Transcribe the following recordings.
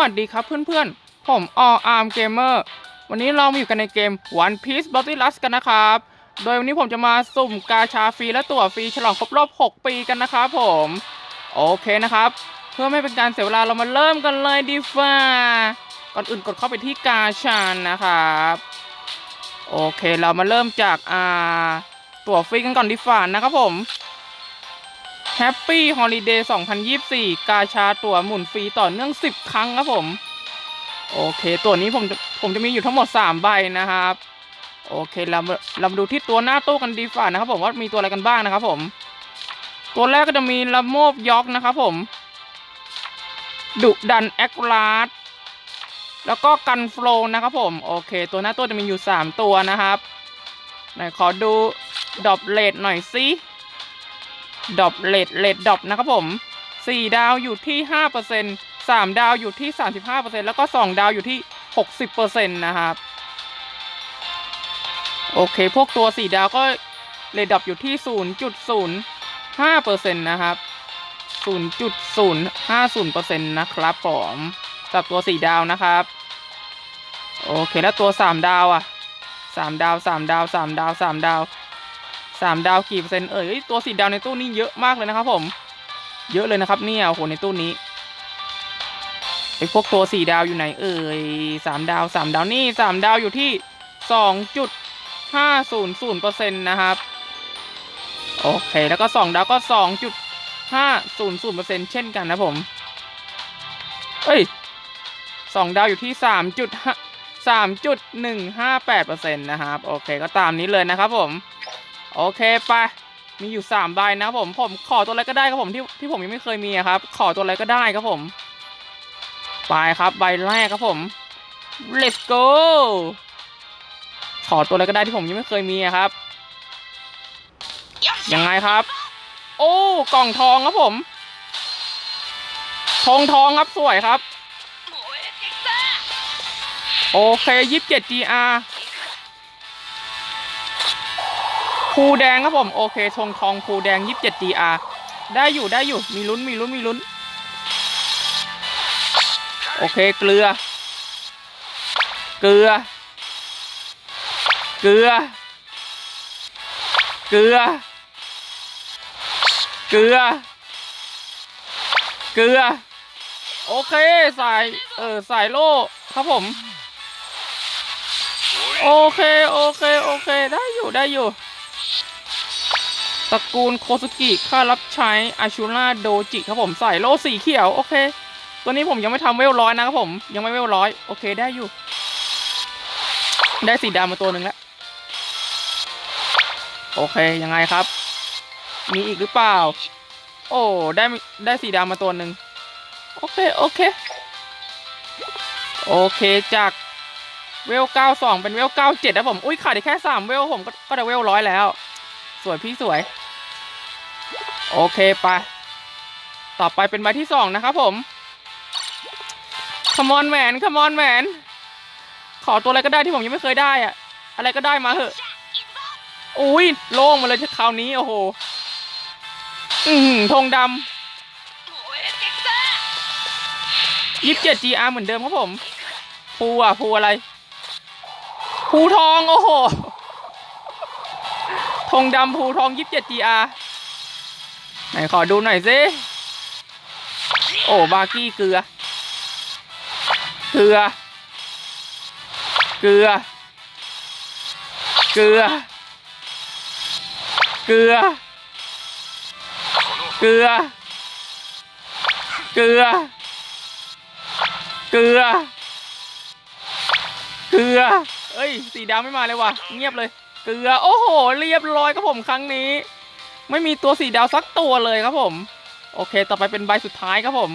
วัสดีครับเพื่อนๆ ผมออาร์มเกมเมอร์วันนี้เรามาอยู่กันในเกม One Piece b o t t y Lust กันนะครับ โดยวันนี้ผมจะมาสุ่มกาชาฟรีและตั๋วฟรีฉลองครบรอบ 6 ปีกันนะครับผม โอเคนะครับ เพื่อไม่เป็นการเสียเวลาเรามาเริ่มกันเลยดีฟ่าก่อนอื่นกดเข้าไปที่กาชานนะครับ โอเคเรามาเริ่มจากอ่าตั๋วฟรีกันก่อนดีฟ่านะครับผม Happy Holiday 2024 กาชาตั๋วหมุนฟรีต่อเนื่อง 10 ครั้งครับผม โอเค ตัวนี้ผมผมจะมีอยู่ทั้งหมด 3 ใบนะครับ โอเคเราเรามาดูที่ตัวหน้าตู้กันดีฝ่านะครับผมว่ามีตัวอะไรกันบ้างนะครับผม ตัวแรกก็จะมีละโมบยอกนะครับผม ดุดันแอคลาสแล้วก็กันโฟลนะครับผม โอเค ตัวหน้าตู้จะมีอยู่ 3 ตัวนะครับไหนขอดูดอบเลดหน่อยสิ ดอบเลดเลดดอบนะครับผมสี่ดาวอยู่ที่ห้าเปอร์เซ็นสามดาวอยู่ที่สามสิบห้าเปอร์เซ็นแล้วก็สองดาวอยู่ที่หกสิบเปอร์เซ็นนะครับ โอเค พวกตัวสี่ดาวก็เลดดับอยู่ที่ศูนย์จุดศูนย์ห้าเปอร์เซ็นนะครับศูนย์จุดศูนย์ห้าศูนย์เปอร์เซ็นนะครับผมจับตัวสี่ดาวนะครับโอเคแล้วตัวสามดาวอะสามดาวสามดาวสามดาวสามดาว สามดาวกี่เปอร์เซ็นต์เอ่ยเอ้ยตัวสีดาวในตู้นี้เยอะมากเลยนะครับผม เยอะเลยนะครับเนี่ยโอ้โหในตู้นี้ไอพวกตัวสี่ดาวอยู่ไหนเอ่ยสามดาวสามดาวนี่สามดาวอยู่ที่สองจุดห้าศูนย์ศูนย์เปอร์เซ็นต์นะครับโอเคแล้วก็สองดาวก็สองจุดห้าศูนย์ศูนย์เปอร์เซ็นต์เช่นกันนะผมเอ้ยสองดาวอยู่ที่สามจุดห้าสามจุดหนึ่งห้าแปดเปอร์เซ็นต์นะครับโอเคก็ตามนี้เลยนะครับผม โอเคไปมีอยู่สามใบนะผมผมขอตัวอะไรก็ได้ครับผมที่ที่ผมยังไม่เคยมีครับ ขอตัวอะไรก็ได้ครับผมไปครับใบแรกครับผม let's go ขอตัวอะไรก็ได้ที่ผมยังไม่เคยมีครับ ยังไงครับ โอ้กล่องทองครับผม ทองทองครับสวยครับ โอเคยี่สิบเจ็ด GR ภูแดงครับผมโอเคชงทองภูแดง 27 GR ได้อยู่ได้อยู่มีลุ้นมีลุ้นมีลุ้น โอเคเกลือ เกลือ เกลือ เกลือ เกลือ เกลือ โอเคสายเออสายโล่ครับผม โอเค โอเค โอเค ได้อยู่ได้อยู่ ตระกูลโคสุกิค่ารับใช้อาชูราโดจิครับผมใส่โล่สีเขียว โอเค ตัวนี้ผมยังไม่ทำเวลร้อยนะครับผม ยังไม่เวลร้อยโอเคได้อยู่ ได้สีดำมาตัวหนึ่งแล้ว โอเค ยังไงครับ มีอีกหรือเปล่า โอ้ได้ได้สีดำมาตัวหนึ่งโอเค โอเค โอเคจากเวล92เป็นเวล97นะผม อุ้ยขาดอีกแค่3เวลผมก็ก็จะเวลร้อยแล้ว สวยพี่สวย โอเคไป ต่อไปเป็นใบที่สองนะครับผมขมอนแหวนขมอนแหวนขอตัวอะไรก็ได้ที่ผมยังไม่เคยได้อะอะไรก็ได้มาเถอะอุ้ยโล่งมาเลยที่คราวนี้ โอ้โห อือธงดำยี่สิบเจ็ด GR เหมือนเดิมครับผมภูอะภูอะไรภูทอง โอ้โหธงดำภูทอง27 GR ไหนขอดูหน่อยสิ โอ้บากี้เกลือ เกลือ เกลือ เกลือ เกลือ เกลือ เกลือ เกลือ เกลือ เอ้ย สีดำไม่มาเลยว่ะ เงียบเลย เกลือ โอ้โห เรียบร้อยครับผมครั้งนี้ ไม่มีตัวสีดาวสักตัวเลยครับผม โอเค ต่อไปเป็นใบสุดท้ายครับผม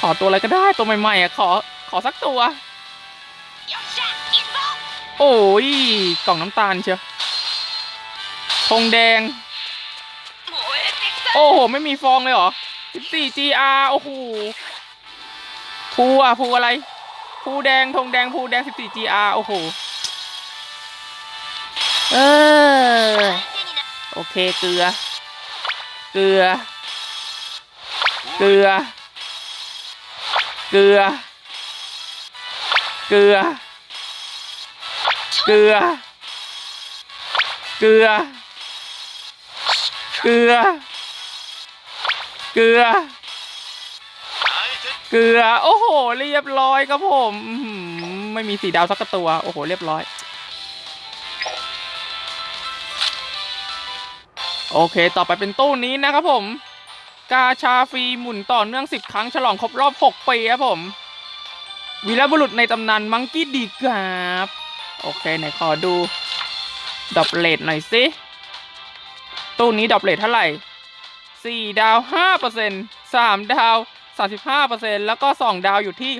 ขอตัวอะไรก็ได้ตัวใหม่ๆอะขอขอสักตัว โอ้ยกล่องน้ำตาลเชียวธงแดง โอ้โห ไม่มีฟองเลยเหรอ 14 GR โอ้โหภูอะภูอะไรภูแดงธงแดงภูแดง 14 GR โอ้โห เออ โอเคเกลือ เกลือ เกลือ เกลือ เกลือ เกลือ เกลือ เกลือ เกลือ เกลือ โอ้โห เรียบร้อยครับผม ไม่มีสีดาวสักตัว โอ้โห เรียบร้อย โอเค ต่อไปเป็นตู้นี้นะครับผม กาชาฟรีหมุนต่อเนื่อง 10 ครั้งฉลองครบรอบ 6 ปีครับผม วีรบุรุษในตำนานมังกี้ดีครับโอเค ไหนขอดูดอปเลทหน่อยสิ ตู้นี้ดอปเลทเท่าไหร่ 4 ดาว 5% 3 ดาว 35%แล้วก็ 2 ดาวอยู่ที่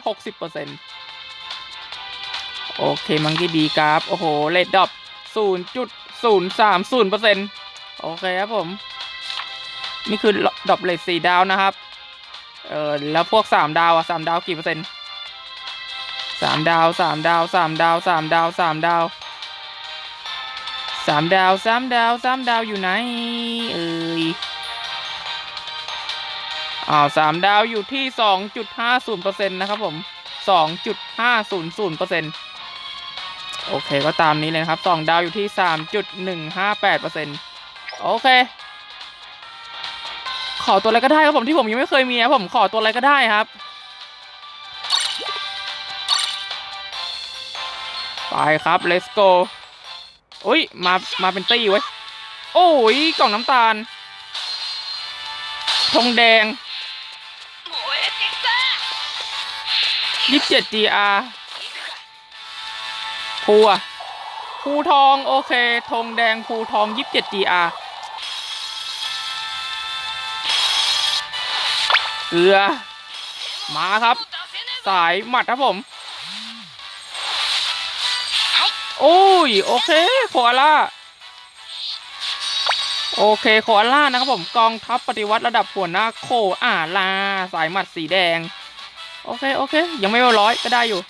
60%โอเค มังกี้ดีครับโอ้โหเลทดอป0.030% โอเคครับผม นี่คือดอปเลท4ดาวนะครับ เออแล้วพวก3ดาวอะ3ดาวกี่เปอร์เซ็นต์สามดาวสามดาวสามดาวสามดาวสามดาวสามดาวสามดาวสามดาวอยู่ไหนเอ่ยอ้าวสามดาวอยู่ที่สองจุดห้าศูนย์เปอร์เซ็นต์นะครับผมสองจุดห้าศูนย์ศูนย์เปอร์เซ็นต์โอเคก็ตามนี้เลยนะครับสองดาวอยู่ที่สามจุดหนึ่งห้าแปดเปอร์เซ็นต์ โอเค ขอตัวอะไรก็ได้ครับผมที่ผมยังไม่เคยมีครับผมขอตัวอะไรก็ได้ครับ ไปครับ let's go อุ้ยมา มาเป็นตี้ไว้ โอ้ยกล่องน้ำตาลธงแดงยี่สิบเจ็ด GR ภูอะภูทอง โอเคธงแดงภูทองยี่สิบเจ็ด GR เกลือ มาครับ สายหมัดครับผม โอ้ย โอเค โคอาล่า โอเค โคอาล่านะครับผม กองทัพปฏิวัติระดับหัวหน้าโคอาลา สายหมัดสีแดง โอเค โอเค ยังไม่ร้อยก็ได้อยู่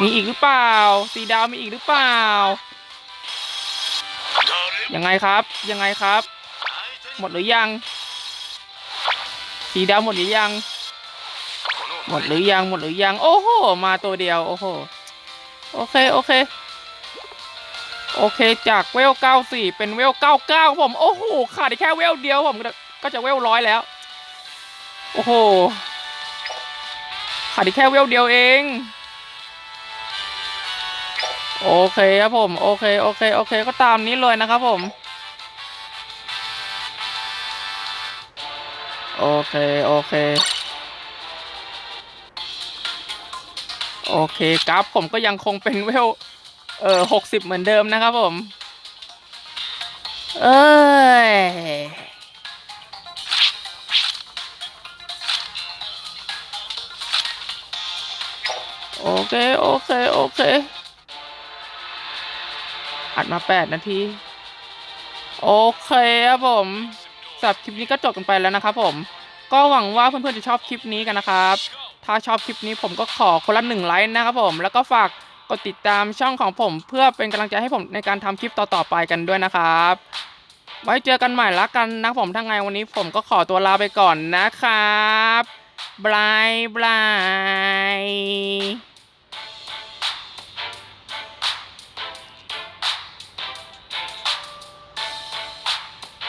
มีอีกหรือเปล่า สีดาวมีอีกหรือเปล่า ยังไงครับ ยังไงครับ หมดหรือยัง สีดาวหมดหรือยัง หมดหรือยัง หมดหรือยัง โอ้โห มาตัวเดียว โอ้โห โอเค โอเค โอเค จากเวล94เป็นเวล99ผม โอ้โห ขาดแค่เวลเดียวผม ก็จะเวลร้อยแล้ว โอ้โห ขาดแค่เวลเดียวเอง โอเคครับผม โอเค โอเค โอเค ก็ตามนี้เลยนะครับผม โอเค โอเค โอเคกราฟผมก็ยังคงเป็นเวล เออหกสิบเหมือนเดิมนะครับผม เอ้ย โอเค โอเค โอเค อัดมาแปดนาที โอเคครับผมสำหรับคลิปนี้ก็จบกันไปแล้วนะครับผม ก็หวังว่าเพื่อนๆจะชอบคลิปนี้กันนะครับ ถ้าชอบคลิปนี้ผมก็ขอคนละหนึ่งไลค์นะครับผม แล้วก็ฝากกดติดตามช่องของผม เพื่อเป็นกำลังใจให้ผมในการทำคลิปต่อๆไปกันด้วยนะครับ ไว้เจอกันใหม่ละกันนะผมถ้าไงวันนี้ผมก็ขอตัวลาไปก่อนนะครับบายบาย